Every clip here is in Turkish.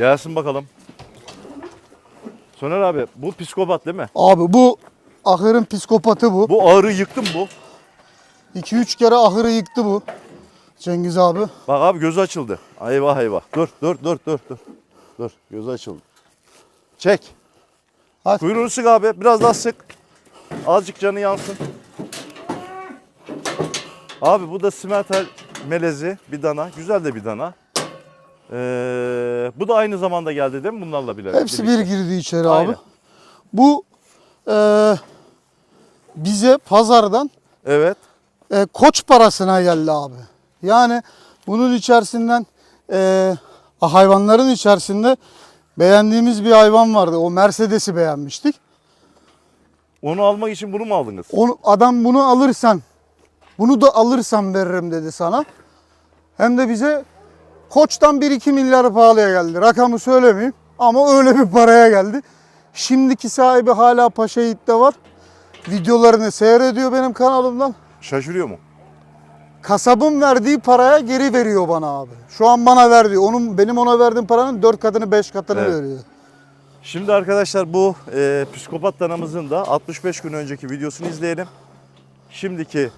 Gelsin bakalım. Soner abi bu psikopat değil mi? Abi bu ahırın psikopatı bu. Bu ağrı yıktım bu. 2-3 kere ahırı yıktı bu. Cengiz abi. Bak abi gözü açıldı. Eyvah eyvah. Dur dur dur dur dur. Dur gözü açıldı. Çek. Hadi. Kuyruğunu sık abi. Biraz daha sık. Azıcık canı yansın. Abi bu da simental melezi bir dana. Güzel de bir dana. Ee, bu da aynı zamanda geldi değil mi bunlarla bile? Hepsi bir girdi içeri Aynen. abi. Bu eee, bize pazardan Evet. e, koç parasına geldi abi. Yani bunun içerisinden e, hayvanların içerisinde beğendiğimiz bir hayvan vardı. O Mercedes'i beğenmiştik. Onu almak için bunu mu aldınız? Onu, adam bunu alırsan, bunu da alırsan veririm dedi sana. Hem de bize Koç'tan 1-2 milyar pahalıya geldi. Rakamı söylemeyeyim ama öyle bir paraya geldi. Şimdiki sahibi hala Paşa Yiğit'te var. Videolarını seyrediyor benim kanalımdan. Şaşırıyor mu? Kasabın verdiği paraya geri veriyor bana abi. Şu an bana verdi. Onun benim ona verdiğim paranın 4 katını 5 katını Evet. veriyor. Şimdi arkadaşlar bu e, psikopat danamızın da 65 gün önceki videosunu izleyelim. Şimdiki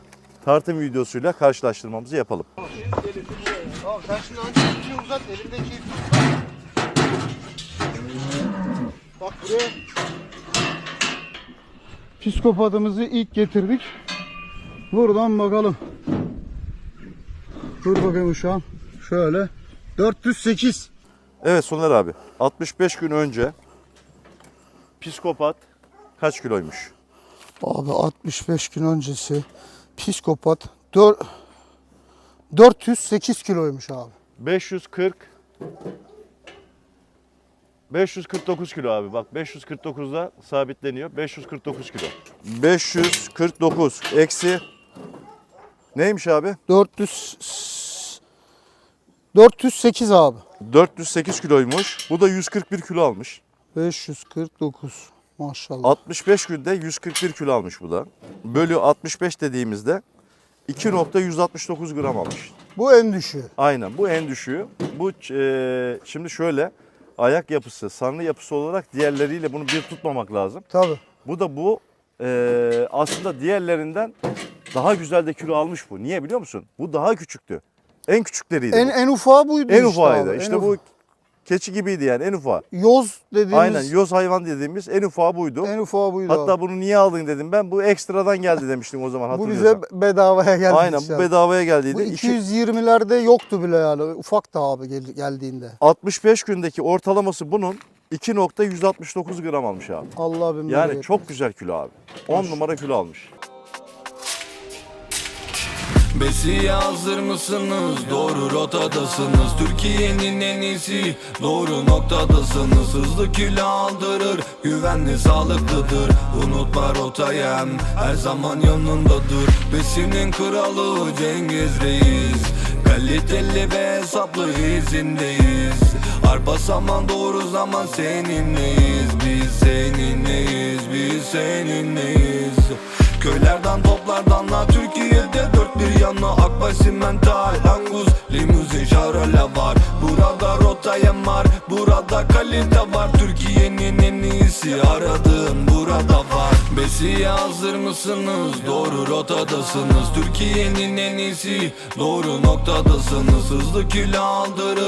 tartım videosuyla karşılaştırmamızı yapalım. Abi sen şimdi ancak ipi uzat, elindeki ipi Bak buraya. Psikopatımızı ilk getirdik. Buradan bakalım. Dur bakayım şu an. Şöyle. 408. Evet Soner abi 65 gün önce psikopat kaç kiloymuş? Abi 65 gün öncesi psikopat 4 408 kiloymuş abi. 540 549 kilo abi bak 549'da sabitleniyor 549 kilo. 549 eksi neymiş abi? 400 408 abi. 408 kiloymuş. Bu da 141 kilo almış. 549 maşallah. 65 günde 141 kilo almış bu da. Bölü 65 dediğimizde 2.169 gram almış. Bu en düşüğü. Aynen bu en düşüğü. Bu e, şimdi şöyle ayak yapısı, sarını yapısı olarak diğerleriyle bunu bir tutmamak lazım. Tabii. Bu da bu e, aslında diğerlerinden daha güzel de kilo almış bu. Niye biliyor musun? Bu daha küçüktü. En küçükleriydi. En bu. en ufağı buydu en işte ufağıydı. abi, en işte ufak. Bu keçi gibiydi yani en ufağı. yoz dediğimiz Aynen yoz hayvan dediğimiz en ufağı buydu. en ufağı buydu Hatta abi. bunu niye aldın dedim ben. Bu ekstradan geldi demiştim o zaman Bu hatırlıyorsan. bize bedavaya geldi. Aynen bu bedavaya Bu geldiydi. İki- 220'lerde yoktu bile yani. Ufak da abi gel- geldiğinde. 65 gündeki ortalaması bunun 2.169 gram almış abi. Allah bin Yani bereket. çok güzel kilo abi. 10 numara kilo almış. Besiye hazır mısınız? Doğru rotadasınız. Türkiye'nin en iyisi. Doğru noktadasınız. Hızlı kilo aldırır. Güvenli sağlıklıdır. Unutma rotayem Her zaman yanındadır. Besinin kralı Cengiz Reis. Kaliteli ve hesaplı izindeyiz. Arpa saman doğru zaman seninleyiz. Biz seninleyiz. Biz seninleyiz. Köylerden dört bir Akbay simental Angus limuzin şarole var Burada rotayem var Burada kalite var. Türkiye'nin en iyisi aradığım burada var. Besiye hazır mısınız? Doğru rotadasınız. Türkiye'nin en iyisi Doğru noktadasınız. Hızlı kilo aldırır